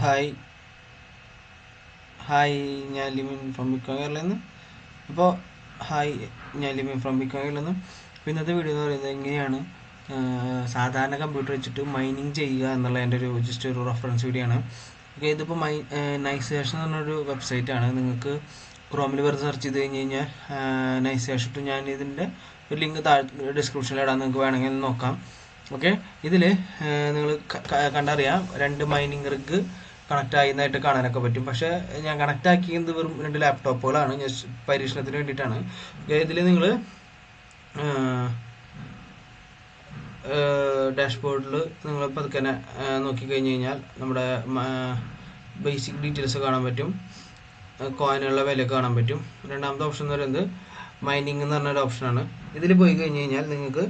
Hi hi ഞാൻ ലിമിൻ from ബിക്കോയിൽ നിന്ന് അപ്പോൾ ഹായ് ഞാൻ ലിമിൻ ഫ്രം ബിക്കോയിൽ നിന്ന് അപ്പോൾ ഇന്നത്തെ വീഡിയോ എന്ന് പറയുന്നത് എങ്ങനെയാണ്? സാധാരണ കമ്പ്യൂട്ടർ വെച്ചിട്ട് മൈനിങ് ചെയ്യുക എന്നുള്ള എന്റെ ഒരു ജസ്റ്റ് ഒരു റെഫറൻസ് വീഡിയോ ആണ്. ഓക്കെ ഇതിപ്പോൾ മൈ നൈസേഷൻ എന്ന് പറഞ്ഞൊരു വെബ്സൈറ്റ് ആണ്. നിങ്ങൾക്ക് ക്രോമിൽ വെറുതെ സെർച്ച് ചെയ്ത് കഴിഞ്ഞ് കഴിഞ്ഞാൽ നൈസേഷൻ ഞാൻ ഇതിന്റെ ഒരു ലിങ്ക് താഴെ ഡിസ്ക്രിപ്ഷനിൽ ഇടാൻ നിങ്ങൾക്ക് വേണമെങ്കിൽ നോക്കാം. ഓക്കെ ഇതിൽ നിങ്ങൾ കണ്ടറിയാം. രണ്ട് മൈനിങ് റിഗ് കണക്ട് ആയിരുന്നതായിട്ട് കാണാനൊക്കെ പറ്റും. പക്ഷേ ഞാൻ കണക്ട് ആക്കിയത് വെറും രണ്ട് ലാപ്ടോപ്പുകളാണ് പരീക്ഷണത്തിന് വേണ്ടിയിട്ടാണ്. ഇതിൽ നിങ്ങൾ ഡാഷ്ബോർഡിൽ നിങ്ങൾ പതുക്കെ നോക്കിക്കഴിഞ്ഞ് കഴിഞ്ഞാൽ നമ്മുടെ ബേസിക് ഡീറ്റെയിൽസ് കാണാൻ പറ്റും. കോയിനുള്ള വില കാണാൻ പറ്റും. രണ്ടാമത്തെ ഓപ്ഷൻ എന്ന് പറയുന്നത് മൈനിങ് എന്ന് പറഞ്ഞൊരു ഓപ്ഷനാണ് ഇതിൽ പോയി കഴിഞ്ഞ് കഴിഞ്ഞാൽ നിങ്ങൾക്ക്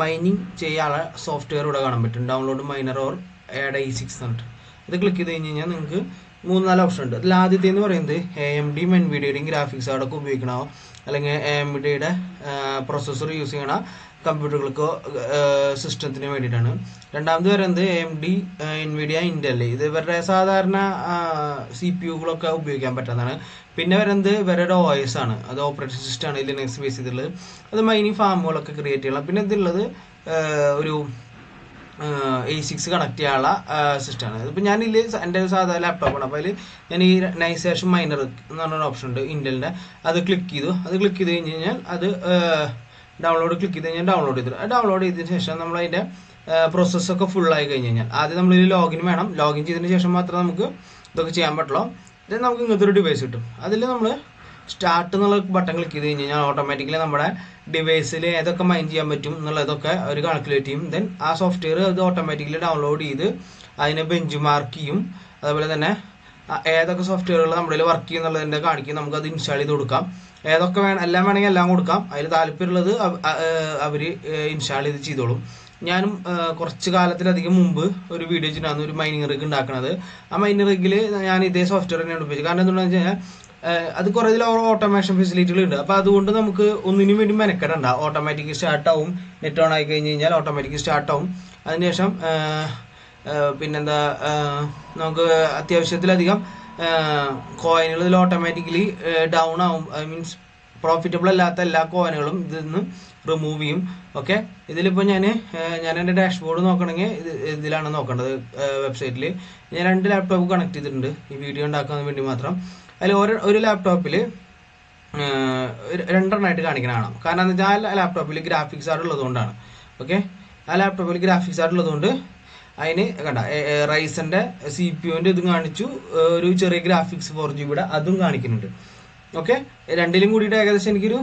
മൈനിങ് ചെയ്യാനുള്ള സോഫ്റ്റ്വെയർ ഇവിടെ കാണാൻ പറ്റും. Download miner or add I six എന്നിട്ട് ഇത് ക്ലിക്ക് ചെയ്ത് കഴിഞ്ഞ് കഴിഞ്ഞാൽ നിങ്ങൾക്ക് മൂന്ന് നാല് ഓപ്ഷൻ ഉണ്ട്. അതിൽ ആദ്യത്തെ എന്ന് പറയുന്നത് എ എം ഡിയും എൻ വി ഗ്രാഫിക്സ് കാർഡൊക്കെ ഉപയോഗിക്കണോ. അല്ലെങ്കിൽ എ എം ഡിയുടെ പ്രൊസസ്സർ യൂസ് ചെയ്യണ കമ്പ്യൂട്ടറുകൾക്കോ സിസ്റ്റത്തിന് വേണ്ടിയിട്ടാണ്. രണ്ടാമത് വരുന്നത് A M D Nvidia Intel ഇത് ഇവരുടെ സാധാരണ സി പി യുകളൊക്കെ ഉപയോഗിക്കാൻ പറ്റുന്നതാണ് പിന്നെ വരുന്നത് ഇവരുടെ ഒ എസ് ആണ്. അത് ഓപ്പറേറ്റിംഗ് സിസ്റ്റമാണ് ലിനക്സ് ബേസ് ചെയ്തിട്ടുള്ളത്. അത് മൈനിങ് ഫാമുകളൊക്കെ ക്രിയേറ്റ് ചെയ്യണം. പിന്നെ ഇതിലുള്ളത് ഒരു എ സിക്സ് കണക്ട് ചെയ്യാനുള്ള സിസ്റ്റമാണ് ഇതിപ്പോൾ ഞാൻ ഇതിൽ എന്റെ സാധാ ലാപ്ടോപ്പാണ് അപ്പോൾ അതിൽ ഞാൻ ഈ നൈസേഷൻ മൈനർ എന്ന് പറഞ്ഞൊരു ഓപ്ഷൻ ഉണ്ട് ഇന്റലിന്റെ അത് ക്ലിക്ക് ചെയ്തു. അത് ക്ലിക്ക് ചെയ്ത് കഴിഞ്ഞ് കഴിഞ്ഞാൽ അത് ഡൗൺലോഡ് ക്ലിക്ക് ചെയ്ത് കഴിഞ്ഞാൽ ഡൗൺലോഡ് ചെയ്തു. ഡൗൺലോഡ് ചെയ്തതിന് ശേഷം നമ്മൾ അതിന്റെ പ്രോസസ്സൊക്കെ ഫുൾ ആയി കഴിഞ്ഞ് കഴിഞ്ഞാൽ. ആദ്യം നമ്മൾ ലോഗിൻ വേണം. ലോഗിൻ ചെയ്തതിന് ശേഷം മാത്രമേ നമുക്ക് ഇതൊക്കെ ചെയ്യാൻ പറ്റുള്ളൂ. ഇത് നമുക്ക് ഇങ്ങനത്തെ ഒരു ഡിവൈസ് കിട്ടും. അതിൽ നമ്മൾ സ്റ്റാർട്ട് എന്നുള്ള ബട്ടൺ ക്ലിക്ക് ചെയ്ത് കഴിഞ്ഞ് കഴിഞ്ഞാൽ ഓട്ടോമാറ്റിക്കലി നമ്മുടെ ഡിവൈസിൽ ഏതൊക്കെ മൈൻഡ് ചെയ്യാൻ പറ്റും എന്നുള്ളതൊക്കെ അവർ കാൽക്കുലേറ്റ് ചെയ്യും. ദെൻ ആ സോഫ്റ്റ്വെയർ അത് ഓട്ടോമാറ്റിക്കലി ഡൗൺലോഡ് ചെയ്ത് അതിനെ ബെഞ്ച് മാർക്ക് ചെയ്യും. അതുപോലെ തന്നെ ഏതൊക്കെ സോഫ്റ്റ്വെയറുകൾ നമ്മുടെ വർക്ക് ചെയ്യുന്നുള്ളതിന്റെ കാണിക്കും. നമുക്ക് അത് ഇൻസ്റ്റാൾ ചെയ്ത് കൊടുക്കാം. ഏതൊക്കെ വേണം എല്ലാം വേണമെങ്കിൽ എല്ലാം കൊടുക്കാം. അതിൽ താല്പര്യമുള്ളത് അവർ ഇൻസ്റ്റാൾ ചെയ്ത് ചെയ്തോളും. ഞാനും കുറച്ച് കാലത്തിലധികം മുമ്പ് ഒരു വീഡിയോ ചെയ്തിട്ടാണ് ഒരു മൈനിങ് റിഗ് ഉണ്ടാക്കുന്നത് ആ മൈനിങ് റിഗിൽ ഞാൻ ഇതേ സോഫ്റ്റ്വെയർ തന്നെയാണ് ഉപയോഗിച്ചത്. കാരണം എന്താണെന്ന് വെച്ച് കഴിഞ്ഞാൽ അത് കുറേ ഇതിൽ ഓട്ടോമേഷൻ ഫെസിലിറ്റികൾ ഉണ്ട്. അപ്പോൾ അതുകൊണ്ട് നമുക്ക് ഒന്നിനും വേണ്ടി മെനക്കെടണ്ട. ഓട്ടോമാറ്റിക് സ്റ്റാർട്ട് ആവും. നെറ്റ് ഓൺ ആയി കഴിഞ്ഞ് കഴിഞ്ഞാൽ ഓട്ടോമാറ്റിക് സ്റ്റാർട്ട് ആവും. അതിനുശേഷം പിന്നെന്താ നമുക്ക് അത്യാവശ്യത്തിലധികം കോയിനുകൾ ഇതിൽ ഓട്ടോമാറ്റിക്കലി ഡൗൺ ആവും. ഐ മീൻസ് പ്രോഫിറ്റബിൾ അല്ലാത്ത എല്ലാ കോയിനുകളും ഇതിൽ നിന്ന് റിമൂവ് ചെയ്യും. ഓക്കെ ഇതിലിപ്പോൾ ഞാൻ ഞാൻ എന്റെ ഡാഷ്ബോർഡ് നോക്കണമെങ്കിൽ ഇത് ഇതിലാണ് നോക്കേണ്ടത് വെബ്സൈറ്റിൽ ഞാൻ രണ്ട് ലാപ്ടോപ്പ് കണക്ട് ചെയ്തിട്ടുണ്ട്. ഈ വീഡിയോ ഉണ്ടാക്കാൻ വേണ്ടി മാത്രം. അതിൽ ഒരു ഒരു ലാപ്ടോപ്പിൽ രണ്ടെണ്ണമായിട്ട് കാണിക്കണം കാണാം. കാരണം എന്താ വെച്ചാൽ ആ ലാപ്ടോപ്പിൽ ഗ്രാഫിക്സ് കാർഡ് ഉള്ളതുകൊണ്ടാണ്. ഓക്കെ ആ ലാപ്ടോപ്പിൽ ഗ്രാഫിക്സ് കാർഡ് ഉള്ളതുകൊണ്ട് അതിന് കണ്ട റൈസന്റെ സി പി യുവിന്റെ ഇതും കാണിച്ചു. ഒരു ചെറിയ ഗ്രാഫിക്സ് ഫോർ ജി ബിയുടെ അതും കാണിക്കുന്നുണ്ട്. ഓക്കെ? രണ്ടിലും കൂടിയിട്ട് ഏകദേശം എനിക്കൊരു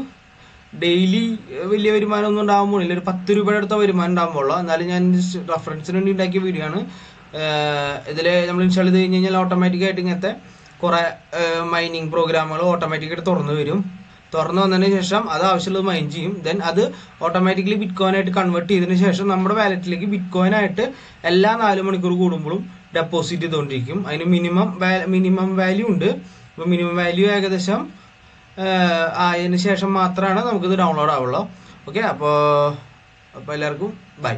ഡെയിലി വലിയ വരുമാനം ഒന്നും ഇല്ല ഒരു പത്ത് രൂപയുടെ അടുത്ത വരുമാനം ഉണ്ടാകുമ്പോൾ എന്നാലും ഞാൻ റെഫറൻസിന് വേണ്ടി ഉണ്ടാക്കിയ വീഡിയോ ആണ്. ഇതിൽ നമ്മൾ ഇൻസ്റ്റാൾ ചെയ്ത് കഴിഞ്ഞ് കഴിഞ്ഞാൽ ഓട്ടോമാറ്റിക്കായിട്ട് ഇങ്ങനത്തെ കുറേ മൈനിങ് പ്രോഗ്രാമുകൾ ഓട്ടോമാറ്റിക്കായിട്ട് തുറന്നു വരും. തുറന്നു വന്നതിന് ശേഷം അത് ആവശ്യമുള്ളത് മൈൻ ചെയ്യും. ദെൻ അത് ഓട്ടോമാറ്റിക്കലി ബിറ്റ് കോയിൻ ആയിട്ട് കൺവേർട്ട് ചെയ്തതിന് ശേഷം നമ്മുടെ വാലറ്റിലേക്ക് ബിറ്റ് കോയിൻ ആയിട്ട് എല്ലാ നാല് മണിക്കൂർ കൂടുമ്പോഴും ഡെപ്പോസിറ്റ് ചെയ്തുകൊണ്ടിരിക്കും. അതിന് മിനിമം മിനിമം വാല്യൂ ഉണ്ട്. അപ്പോൾ മിനിമം വാല്യൂ ഏകദേശം ആയതിനു ശേഷം മാത്രമാണ് നമുക്കിത് ഡൗൺലോഡ് ആവുള്ളൂ. ഓക്കെ അപ്പോൾ അപ്പോൾ എല്ലാവർക്കും ബൈ